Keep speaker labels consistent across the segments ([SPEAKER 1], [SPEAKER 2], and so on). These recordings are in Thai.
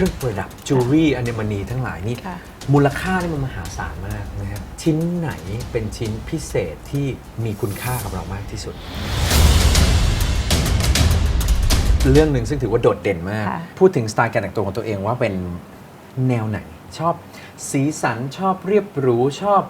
[SPEAKER 1] รื่องประดับจูเรี่อ n นมณีทั้งหลายนี่
[SPEAKER 2] ค่ะ
[SPEAKER 1] มูลค่านี่มันมหาศาลมากนะฮะชิ้นไหนเป็นชิ้นพิเศษที่มีคุณค่ากับเรามากที่สุด เรื่องหนึ่งซึ่งถือว่าโดดเด่นมาก
[SPEAKER 2] ค่ะ
[SPEAKER 1] พูดถึงสไตล์การแต่งตัวของตัวเองว่าเป็นแนวไหน ชอบสีสันชอบเรียบหรูชอบ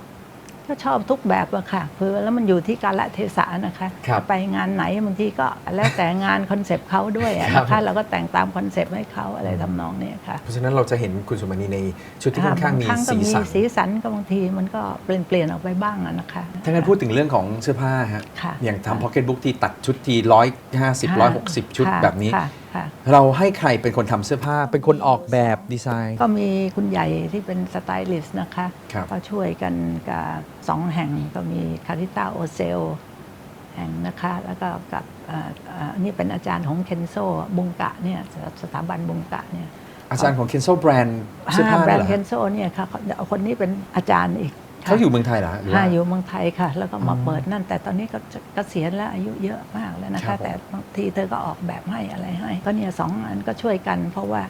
[SPEAKER 2] ก็ชอบทุกแบบอะค่ะคือแล้วมันอยู่ที่กาลเทศะนะคะ
[SPEAKER 1] ครับ
[SPEAKER 2] ไปงานไหนบางทีก็แล้วแต่งานคอนเซปต์เขาด้วยอะ
[SPEAKER 1] ครับ
[SPEAKER 2] นะคะเราก็แต่งตามคอนเซปต์ให้เขาอะไรทำนองเนี้ยค่ะ
[SPEAKER 1] เพราะฉะนั้นเราจะเห็นคุณสุมานีในชุดที่ค่อนข้างมี
[SPEAKER 2] บครั้ก็
[SPEAKER 1] สีสัน
[SPEAKER 2] สีสันก็บางทีมันก็เปลี่ยนเปลี่ยนๆออกไปบ้างอะนะคะ
[SPEAKER 1] ถ้างั้นพูดถึงเรื่องของเสื้อผ้าฮะ
[SPEAKER 2] ค่ะ
[SPEAKER 1] อย่างทำพ็อกเก็ตบุ๊กที่ตัดชุดทีร้อยห้าสิบร้อยหกสิบชุด
[SPEAKER 2] ค่ะ
[SPEAKER 1] แบบนี้
[SPEAKER 2] ค่ะ ค่ะ
[SPEAKER 1] เราให้ใครเป็นคนทำเสื้อผ้า เป็นคนออกแบบดีไซน์
[SPEAKER 2] ก็มีคุณใหญ่ที่เป็นสไตลิสต์นะคะ
[SPEAKER 1] ครับ
[SPEAKER 2] ก็ช่วยกันกับสองแห่งก็มีคาริต้าโอเซลแห่งนะคะ แล้วก็กับเอ่อเอ่อนี่เป็นอาจารย์ของเคนโซบุงกะเนี่ยสถาบันบุงกะเนี่ย
[SPEAKER 1] อาจารย์ของ Kenzo Brand เสื้อผ้า
[SPEAKER 2] แบร
[SPEAKER 1] เนี่ยเหรอ
[SPEAKER 2] นด์เคน
[SPEAKER 1] ฮะ
[SPEAKER 2] โซเนี่ยค่ะเขาเอาคนนี้เป็นอาจารย์อีกค่ะ
[SPEAKER 1] เขาอยู่เมืองไทยเหรอฮะหรือว่า
[SPEAKER 2] ค่ะอยู่เมืองไทยค่ะ แล้วก็มา
[SPEAKER 1] อ๋อ
[SPEAKER 2] เปิดนั่น แต่ตอนนี้ก็จะเกษียณแล้วอายุเยอะมากแล้วนะ
[SPEAKER 1] ครั
[SPEAKER 2] คะ
[SPEAKER 1] บผม
[SPEAKER 2] แต่บางทีเธอก็ออกแบบให้อะไรให้ ก็เนี่ยสองอันก็ช่วยกัน เพราะว่า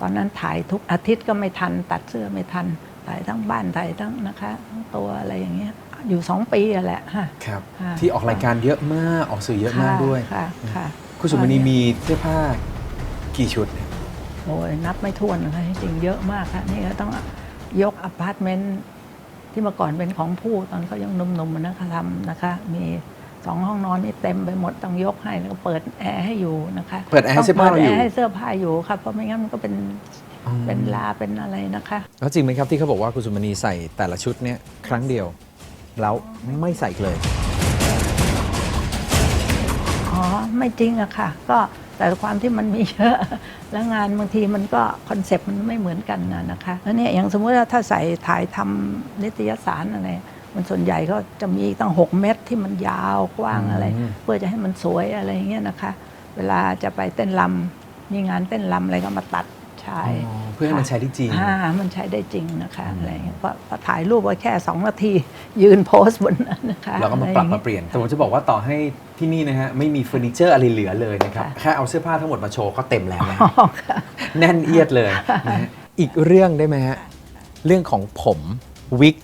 [SPEAKER 2] ตอนนั้นถ่ายทุกอาทิตย์ก็ไม่ทัน ตัดเสื้อไม่ทัน ถ่ายทั้งบ้านถ่ายทั้งนะคะทั้งตัวอะไรอย่างเงี้ย อยู่สองปีอะแหละฮะ
[SPEAKER 1] ครับ
[SPEAKER 2] ค่ะ
[SPEAKER 1] ที่ออกรายการเยอะมากออกสื่อเยอะมากด้วย
[SPEAKER 2] ค่ะค่ะ
[SPEAKER 1] คุณสุมณีมีเสื้อผ้ากี่ชุดเนี่ย
[SPEAKER 2] โอ้ยนับไม่ถ้วนนะคะจริงๆเยอะมากค่ะนี่ก็ต้องยกอพาร์ตเมนต์ ที่เมื่อก่อนเป็นของผู้ตอนเขายังหนุ่มๆนะคะทำนะคะ มีสองห้องนอนนี่เต็มไปหมดต้องยกให้แล้วก็เปิดแอร์ให้อยู่นะคะ
[SPEAKER 1] เปิดแอร์ให้เสื้อผ้าเราอยู่
[SPEAKER 2] ต้งปิดแอร์ให้เสื้อผ้าอยู่ครับเพราะไม่งั้นมันก็เป็นเป็นลาเป็นอะไรนะคะ
[SPEAKER 1] แล้วจริงไหมครับที่เขาบอกว่าคุณสุมณีใส่แต่ละชุดเนี่ยครั้งเดียว แล้วไม่ใส่อีกเลย
[SPEAKER 2] อ๋อ ไม่จริงอะค่ะ ก็ แต่ความที่มันมีเยอะ แล้วงานบางทีมันก็คอนเซปต์มันไม่เหมือนกันนะนะคะแล้วเนี่ยอย่างสมมุติว่าถ้าใส่ถ่ายทำนิตยสารอะไรมันส่วนใหญ่ก็จะมีตั้ง 6 เมตรที่มันยาวกว้างอะไร
[SPEAKER 1] อืม
[SPEAKER 2] เพื่อจะให้มันสวยอะไรอย่างเงี้ยนะคะ เวลาจะไปเต้นรำมีงานเต้นรำอะไรก็มาตัด ใช้
[SPEAKER 1] อ๋อเพื่อให้มันใช้ได้จริง
[SPEAKER 2] อ่ามันใช้ได้จริงนะคะอะไรอย่างเงี้ยเพราะเพราะถ่ายรูปไว้แค่ 2 นาที ยืนโพสต์บนนั้นนะคะ
[SPEAKER 1] เราก็มา
[SPEAKER 2] อะ
[SPEAKER 1] ป
[SPEAKER 2] ไอ
[SPEAKER 1] รับ
[SPEAKER 2] ย่ง
[SPEAKER 1] มา
[SPEAKER 2] งี้
[SPEAKER 1] เปลี่ยน แต่ผมจะบอกว่าต่อให้ที่นี่นะฮะ ไม่มีเฟอร์นิเจอร์อะไรเหลือเลยนะครับ
[SPEAKER 2] ค่ะ
[SPEAKER 1] แค่เอาเสื้อผ้าทั้งหมดมาโชว์ก็เต็มแล้วนะ
[SPEAKER 2] อ๋อค่ะ
[SPEAKER 1] แน่นเอียดเลยนะฮะอีกเรื่องได้ไหมฮะ เรื่องของผมวิก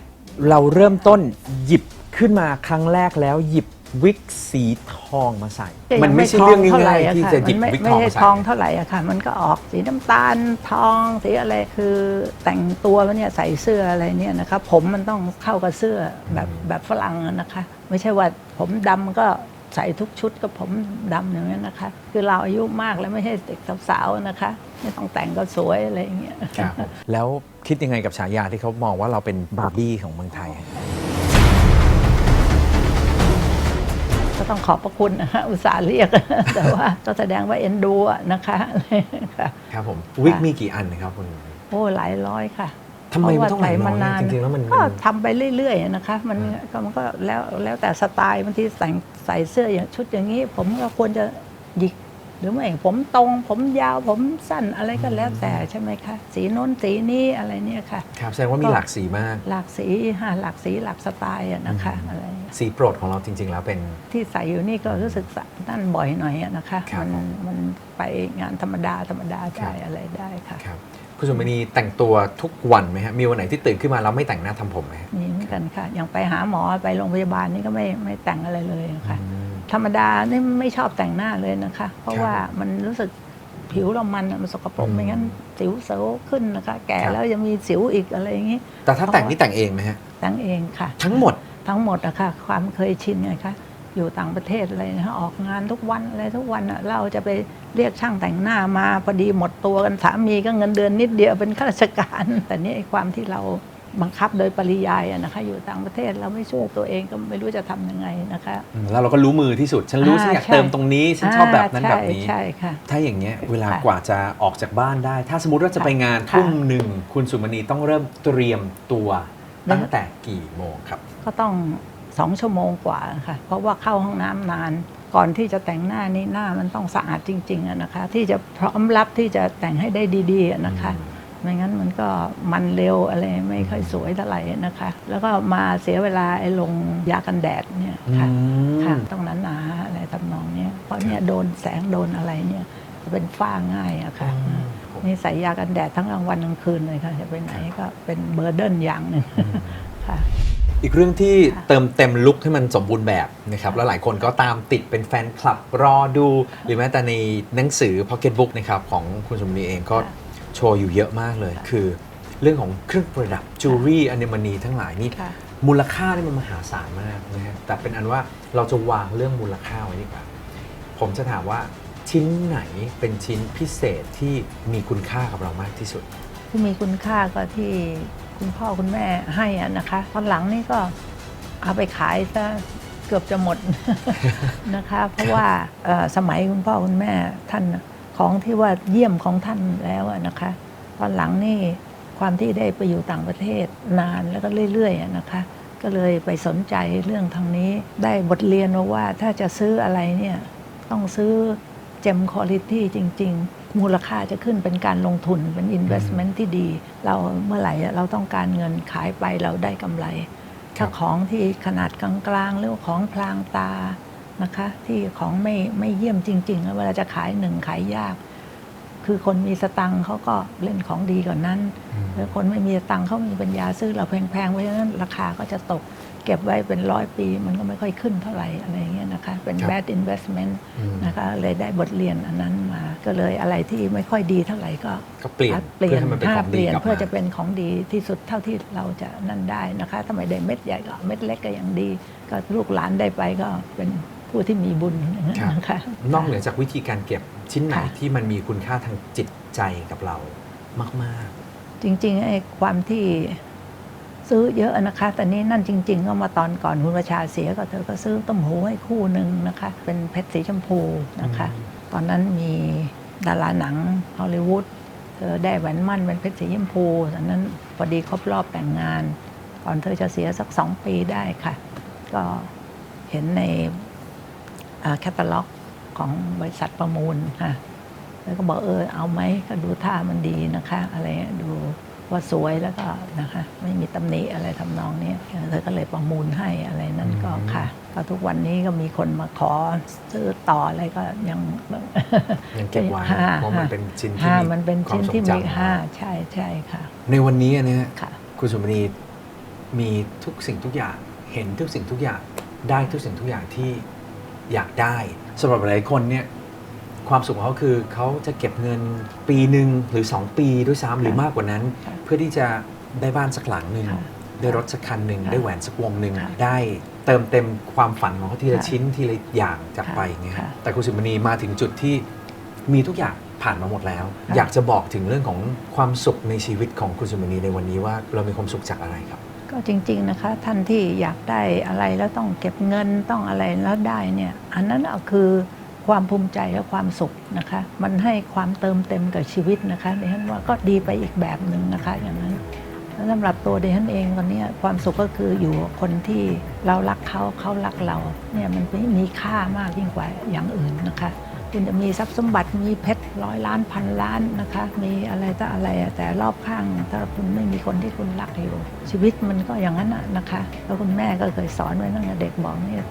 [SPEAKER 1] เราเริ่มต้นหยิบขึ้นมาครั้งแรกแล้วหยิบ วิกสีทองมาใส่ มันไม่ใช่เรื่องง่ายๆที่จะหยิบ
[SPEAKER 2] มันไม่
[SPEAKER 1] วิกท
[SPEAKER 2] ไม่
[SPEAKER 1] อง
[SPEAKER 2] ใช่
[SPEAKER 1] มาใส่
[SPEAKER 2] ทองเท่าไหร่อะค่ะ มันก็ออกสีน้ำตาลทองสีอะไรคือแต่งตัวแล้วเนี่ยใส่เสื้ออะไรเนี่ยนะคะผมมันต้องเข้ากับเสื้อแบบแบบฝรั่งอะนะคะ ไม่ใช่ว่าผมดำก็ใส่ทุกชุดก็ผมดำอย่างนั้นนะคะ คือเราอายุมากแล้วไม่ใช่เด็กสาวๆนะคะ ไม่ต้องแต่งก็สวยอะไรอย่างเงี้ย
[SPEAKER 1] ครับแล้วคิดยังไงกับฉายาที่เขามองว่าเราเป็นบาร์บี้ของเมืองไทย
[SPEAKER 2] ต้องขอบพระคุณนะคะอุตส่าห์เรียก แต่ว่าก็แสดงว่าเอ็นดูอะนะคะอะไรค่ะ
[SPEAKER 1] ครับผมวิกมีกี่อันนะครับคุณ
[SPEAKER 2] โอ้หลายร้อยค่ะ
[SPEAKER 1] ทำไมมันต้องหลายร้อย
[SPEAKER 2] เพะว่
[SPEAKER 1] อะจริงๆแล้วมัน
[SPEAKER 2] ก็
[SPEAKER 1] มัน
[SPEAKER 2] ทำไปเรื่อยๆนะคะ มันก็มันก็แล้วแล้วแต่สไตล์บางทีใส่ใส่เสื้ออย่างชุดอย่างนี้ ผมก็ควรจะหยิกหรือไม่ผมตรง ผมยาวผมสั้นอะไรก็แล้วแต่ใช่ไหมคะ สีโน้นสีนี้อะไรเนี่ยค่ะ
[SPEAKER 1] ครับแสดงว่ามีหลากสีมาก
[SPEAKER 2] หลากสีฮะหลากสีหลากสไตล์อะนะคะอะไร
[SPEAKER 1] สีโปรดของเราจริง ๆ แล้วเป็น
[SPEAKER 2] ที่ใส่อยู่นี่ก็รู้สึกนั่นบ่อยหน่อยอะนะคะ
[SPEAKER 1] ครับ
[SPEAKER 2] มันมันไปงานธรรมดาธรรมดา
[SPEAKER 1] ครั
[SPEAKER 2] ได้
[SPEAKER 1] บ
[SPEAKER 2] อะไรได้ค่ะ
[SPEAKER 1] ครับคุณสุมณีแต่งตัวทุกวันไหมฮะมีวันไหนที่ตื่นขึ้นมาแล้วไม่แต่งหน้าทำผมไหมฮะ
[SPEAKER 2] มีเหมือนกันค่ะ อย่างไปหาหมอไปโรงพยาบาลนี่ก็ไม่ไม่แต่งอะไรเลยค่ะ
[SPEAKER 1] อืม
[SPEAKER 2] ธรรมดานี่ไม่ชอบแต่งหน้าเลยนะคะ เพราะ
[SPEAKER 1] ครับ
[SPEAKER 2] ว่ามันรู้สึกผิวเรามันอะมันสกปรก
[SPEAKER 1] อืม
[SPEAKER 2] ไม่งั้นสิวเซลขึ้นนะคะ แก่
[SPEAKER 1] ครับ
[SPEAKER 2] แล้วยังมีสิวอีกอะไรอย่างนี้
[SPEAKER 1] แต่ถ้าแต่งนี่แต่งเองไหมฮะ
[SPEAKER 2] แต่งเองค่ะ
[SPEAKER 1] ทั้งหมด
[SPEAKER 2] ทั้งหมดอะค่ะความเคยชินไงคะอยู่ต่างประเทศอะไรนะคะออกงานทุกวันอะไรทุกวันอะเราจะไปเรียกช่างแต่งหน้ามาพอดีหมดตัวกันสามีก็เงินเดือนนิดเดียวเป็นข้าราชการ แต่นี่ไอ้ความที่เราบังคับโดยปริยายอะนะคะอยู่ต่างประเทศเราไม่ช่วยตัวเองก็ไม่รู้จะทำยังไงนะคะ
[SPEAKER 1] อืมแล้วเราก็รู้มือที่สุด ฉันรู้
[SPEAKER 2] อ่า
[SPEAKER 1] ฉันอยาก
[SPEAKER 2] ใช่
[SPEAKER 1] เติมตรงนี้ ฉันชอบแบบนั้นาแบบนี้
[SPEAKER 2] ใช่ใช่ค่ะ
[SPEAKER 1] ถ้าอย่างเงี้ยเวลา
[SPEAKER 2] ค่ะ
[SPEAKER 1] กว่าจะออกจากบ้านได้ ถ้าสมมติว่าจะไปงาน
[SPEAKER 2] ค่ะ
[SPEAKER 1] ทุ่มหนึ่งคุณสุมณีต้องเริ่มเตรียมตัว
[SPEAKER 2] แล้ว
[SPEAKER 1] ตั้งแต่กี่โมงครับ
[SPEAKER 2] ก็ต้องสองชั่วโมงกว่าค่ะ เพราะว่าเข้าห้องน้ำนาน ก่อนที่จะแต่งหน้านี่หน้ามันต้องสะอาดจริงๆอะนะคะ ที่จะพร้อมรับที่จะแต่งให้ได้ดีๆอะนะคะ ไม่งั้นมันก็มันเร็วอะไรไม่ค่อยสวยเท่าไหร่นะคะ แล้วก็มาเสียเวลาไอ้ลงยากันแดดเนี่ยค่ะ
[SPEAKER 1] อืม
[SPEAKER 2] ค่ะต้องหนาๆอะไรทำนองเนี้ยเพราะเนี่ยโดนแสงโดนอะไรเนี่ยจะเป็นฝ้าง่ายอะค่ะ
[SPEAKER 1] ผม
[SPEAKER 2] นี่ใส่ยากันแดดทั้งกลางวันกลางคืนเลยค่ะจะไปไหนก็เป็นเบอร์เดินอย่างหนึ่งค่ะ
[SPEAKER 1] อีกเรื่องที่
[SPEAKER 2] ค่ะ
[SPEAKER 1] เติมเต็มลุคให้มันสมบูรณ์แบบนะครับแล้วหลายคนก็ตามติดเป็นแฟนคลับรอดู หรือแม้แต่ในหนังสือ Pocket Book นะครับของคุณสมนีเองก็
[SPEAKER 2] ค่ะ
[SPEAKER 1] โชว์อยู่เยอะมากเลย คือเรื่องของเครื่องประดับจูรี่อ n นมณีทั้งหลายนี่
[SPEAKER 2] ค่ะ
[SPEAKER 1] มูลค่านี่มันมหาศาลมากนะฮะแต่เป็นอันว่าเราจะวางเรื่องมูลค่าไว้ดีกว่า ผมจะถามว่าชิ้นไหนเป็นชิ้นพิเศษที่มีคุณค่ากับเรามากที่สุด
[SPEAKER 2] ที่มีคุณค่าก็ที่ คุณพ่อคุณแม่ให้อะนะคะ ตอนหลังนี่ก็เอาไปขายซะเกือบจะหมด นะคะ เพราะว่าเอ่อสมัยคุณพ่อคุณแม่ท่านของที่ว่าเยี่ยมของท่านแล้วอะนะคะ ตอนหลังนี่ความที่ได้ไปอยู่ต่างประเทศนานแล้วก็เรื่อยๆอะนะคะ ก็เลยไปสนใจเรื่องทางนี้ได้บทเรียนมาว่าถ้าจะซื้ออะไรเนี่ยต้องซื้อเจมคุณลิตี้จริง ๆ มูลค่าจะขึ้นเป็นการลงทุนเป็น investment ที่ดี เราเมื่อไหร่เราต้องการเงินขายไปเราได้กำไร
[SPEAKER 1] ครั
[SPEAKER 2] ถ้า
[SPEAKER 1] บ
[SPEAKER 2] ของที่ขนาดกลางๆหรือว่าของพลางตานะคะ ที่ของไม่ไม่เยี่ยมจริงๆแล้วเวลาจะขายหนึ่งขายยาก คือคนมีสตังค์เขาก็เล่นของดีกว่านนั้นแล้วคนไม่มีสตังค์เขามีปัญญาซื้อเราแพงๆเพราะฉะนั้นราคาก็จะตก เก็บไว้เป็นร้อยปี มันก็ไม่ค่อยขึ้นเท่าไหร่อะไรอย่างเงี้ยนะคะ เป็น
[SPEAKER 1] ครับ
[SPEAKER 2] bad investment
[SPEAKER 1] อืม
[SPEAKER 2] นะคะเลยได้บทเรียนอันนั้นมา ก็เลยอะไรที่ไม่ค่อยดีเท่าไหร่ก็
[SPEAKER 1] ก็เปลี่ยน
[SPEAKER 2] เปลี่ย
[SPEAKER 1] เพื่อนให้มันเป็น
[SPEAKER 2] ถ้า
[SPEAKER 1] ของ
[SPEAKER 2] เป
[SPEAKER 1] ดี
[SPEAKER 2] ลี่ยน
[SPEAKER 1] กลับ
[SPEAKER 2] เพื่อ
[SPEAKER 1] มา
[SPEAKER 2] จะเป็นของดีที่สุดเท่าที่เราจะนั่นได้นะคะถ้าไม่ได้เม็ดใหญ่ก็เม็ดเล็กก็ยังดี ก็ลูกหลานได้ไปก็เป็นผู้ที่มีบุญนะคะ
[SPEAKER 1] นอกเหนือจากวิธีการเก็บชิ้นไหน
[SPEAKER 2] ค่ะ
[SPEAKER 1] ที่มันมีคุณค่าทางจิตใจกับเรามาก
[SPEAKER 2] จริงๆไอ้ความที่ ซื้อเยอะนะคะ แต่นี่นั่นจริง ๆ ก็มาตอนก่อนคุณประชาเสียก็เธอก็ซื้อต้มหูให้คู่หนึ่งนะคะ เป็นเพชรสีชมพูนะคะ ตอนนั้นมีดาราหนังฮอลลีวูดเธอได้แหวนมั่นเป็นเพชรสีชมพูตอนนั้นพอดีครบรอบแต่งงาน ก่อนเธอจะเสียสักสองปีได้ค่ะ ก็เห็นในแคตตาล็อกของบริษัทประมูลค่ะ แล้วก็บอกเออเอาไหมก็ดูท่ามันดีนะคะ อะไรเงี้ยดู ว่าสวยแล้วก็นะคะไม่มีตำหนิอะไรทำนองเนี้ยเธอก็เลยประมูลให้อะไรนั่นก็
[SPEAKER 1] อืม
[SPEAKER 2] ค่ะก็ทุกวันนี้ก็มีคนมาขอซื้อต่ออะไรก็ยัง
[SPEAKER 1] ๆยังเก็บไว้
[SPEAKER 2] ห้า
[SPEAKER 1] เพราะมันเป็นชิ้นที่
[SPEAKER 2] ห้า
[SPEAKER 1] มี
[SPEAKER 2] มันเป็น
[SPEAKER 1] ควา
[SPEAKER 2] ชิ้น
[SPEAKER 1] มทรง
[SPEAKER 2] ที่มี
[SPEAKER 1] จำ
[SPEAKER 2] ห้าใช่ใช่ค่ะ
[SPEAKER 1] ในวันนี้นะฮะ
[SPEAKER 2] ค่ะ
[SPEAKER 1] คุณสุมณีมีทุกสิ่งทุกอย่างเห็นทุกสิ่งทุกอย่างได้ทุกสิ่งทุกอย่างที่อยากได้สำหรับหลายคนเนี่ย ความสุขของเขาคือเขาจะเก็บเงินปีหนึ่งหรือ 2 ปีด้วยซ้ำหรือมากกว่านั้น
[SPEAKER 2] ค่ะ
[SPEAKER 1] เพื่อที่จะได้บ้านสักหลังหนึ่ง
[SPEAKER 2] ค่ะ
[SPEAKER 1] ได้รถสักคันหนึ่ง
[SPEAKER 2] ค่ะ
[SPEAKER 1] ได้แหวนสักวงหนึ่ง
[SPEAKER 2] ค่ะ
[SPEAKER 1] ได้เติมเต็มความฝันของเขาทีละ
[SPEAKER 2] ค่ะ
[SPEAKER 1] ชิ้นทีละอย่างจากไปอย่างเงี้ย
[SPEAKER 2] ค่ะ
[SPEAKER 1] แต่คุณสุมณีมาถึงจุดที่มีทุกอย่างผ่านมาหมดแล้ว
[SPEAKER 2] ค่ะ
[SPEAKER 1] อยากจะบอกถึงเรื่องของความสุขในชีวิตของคุณสุมณีในวันนี้ว่าเรามีความสุขจากอะไรครับ
[SPEAKER 2] ก็จริง ๆนะคะ ท่านที่อยากได้อะไรแล้วต้องเก็บเงินต้องอะไรแล้วได้เนี่ย อันนั้นเอาคือ ความภูมิใจและความสุขนะคะ มันให้ความเติมเต็มกับชีวิตนะคะดิฉันว่าก็ดีไปอีกแบบหนึ่งนะคะ อย่างนั้นสำหรับตัวดิฉันเองตอนนี้ความสุขก็คืออยู่คนที่เรารักเขาเขารักเราเนี่ยมันมีค่ามากยิ่งกว่าอย่างอื่นนะคะ คุณจะมีทรัพย์สมบัติมีเพชรร้อยล้านพันล้านนะคะ มีอะไรต่ออะไรแต่รอบข้าง ถ้าคุณไม่มีคนที่คุณรักอยู่ ชีวิตมันก็อย่างนั้นนะคะ แล้วคุณแม่ก็เคยสอนไว้ตั้งแต่เด็กบอกเนี่ย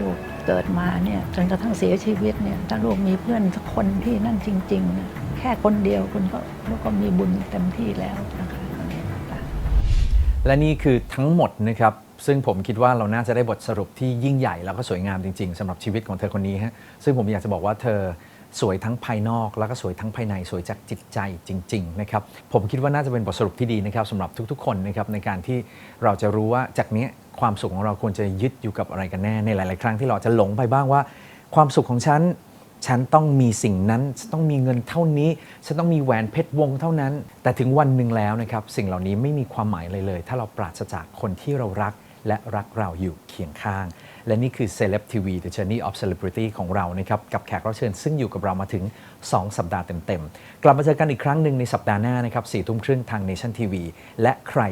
[SPEAKER 2] ลูก เกิดมาเนี่ยจนกระทั่งเสียชีวิตเนี่ยถ้าลูกมีเพื่อนสักคนที่นั่นจริงๆนะแค่คนเดียวคุณก็ลูกก็มีบุญเต็มที่แล้วนะคะ
[SPEAKER 1] และนี่คือทั้งหมดนะครับ ซึ่งผมคิดว่าเราน่าจะได้บทสรุปที่ยิ่งใหญ่แล้วก็สวยงามจริงๆสำหรับชีวิตของเธอคนนี้ฮะซึ่งผมอยากจะบอกว่าเธอ สวยทั้งภายนอกแล้วก็สวยทั้งภายในสวยจากจิตใจจริงๆนะครับผมคิดว่าน่าจะเป็นบทสรุปที่ดีนะครับสำหรับทุกๆ คนนะครับในการที่เราจะรู้ว่าจากนี้ความสุขของเราควรจะยึดอยู่กับอะไรกันแน่ในหลาย ๆ ครั้งที่เราจะหลงไปบ้างว่า ความสุขของฉันฉันต้องมีสิ่งนั้นฉันต้องมีเงินเท่านี้ ฉันต้องมีแหวนเพชรวงเท่านั้น แต่ถึงวันหนึ่งแล้วนะครับสิ่งเหล่านี้ไม่มีความหมายเลยเลย ถ้าเราปราศจากคนที่เรารักและรักเราอยู่เคียงข้าง และนี่คือ Celeb TV The Journey of Celebrity ของเรานะครับกับแขกรับเชิญซึ่งอยู่กับเรามาถึง 2 สัปดาห์เต็มๆ กลับมาเจอกันอีกครั้งหนึ่งในสัปดาห์หน้านะครับสี่ทุ่มครึ่งทาง Nation TV และใคร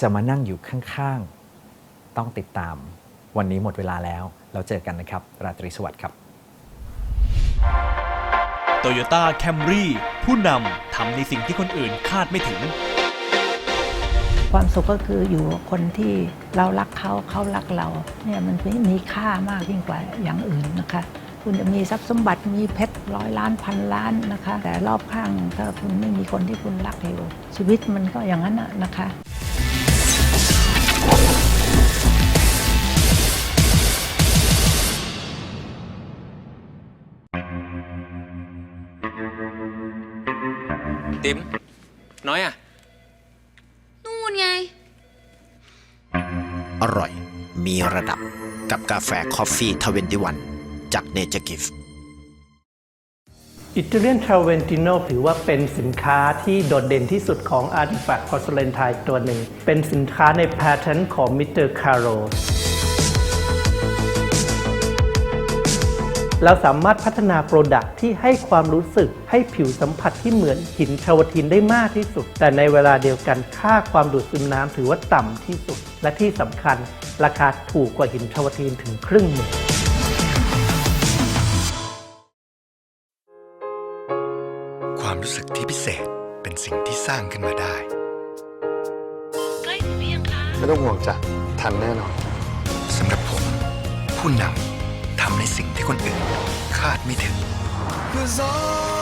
[SPEAKER 1] จะมานั่งอยู่ข้างๆ ต้องติดตาม วันนี้หมดเวลาแล้ว เราเจอกันนะครับ ราตรีสวัสดิ์ครับ
[SPEAKER 3] โตโยต้าแคมรี่ผู้นำทำในสิ่งที่คนอื่นคาดไม่ถึง
[SPEAKER 2] ความสุขก็คืออยู่กับคนที่เรารักเขาเขารักเราเนี่ยมันมีค่ามากยิ่งกว่าอย่างอื่นนะคะ คุณจะมีทรัพย์สมบัติมีเพชรร้อยล้านพันล้านนะคะ แต่รอบข้างถ้าคุณไม่มีคนที่คุณรักอยู่ชีวิตมันก็อย่างนั้นน่ะนะคะ
[SPEAKER 4] ติ๋มน้อยอะ
[SPEAKER 5] อร่อย มีระดับกับกาแฟคอฟฟี่ทเวนตี้วันจากเนเจอร์กิฟ
[SPEAKER 6] อิตาเลียนทราเวนติโนถือว่าเป็นสินค้าที่โดดเด่นที่สุดของ Artifact Porcelain Thai ตัวหนึ่ง เป็นสินค้าในแพทเทิร์นของมิสเตอร์คาร์โรเราสามารถพัฒนาโปรดักที่ให้ความรู้สึกให้ผิวสัมผัสที่เหมือนหินชาวทินได้มากที่สุด แต่ในเวลาเดียวกันค่าความดูดซึมน้ำถือว่าต่ำที่สุด และที่สำคัญราคาถูกกว่าหินชาวทินถึงครึ่งหนึ่ง
[SPEAKER 7] ความรู้สึกที่พิเศษเป็นสิ่งที่สร้างขึ้นมาได้
[SPEAKER 8] ไม่ต้องห่วงจ้ะทันแน่นอน
[SPEAKER 7] สำหรับผม ผู้นำทำในสิ่งที่คนอื่นคาดไม่ถึง
[SPEAKER 8] Cause all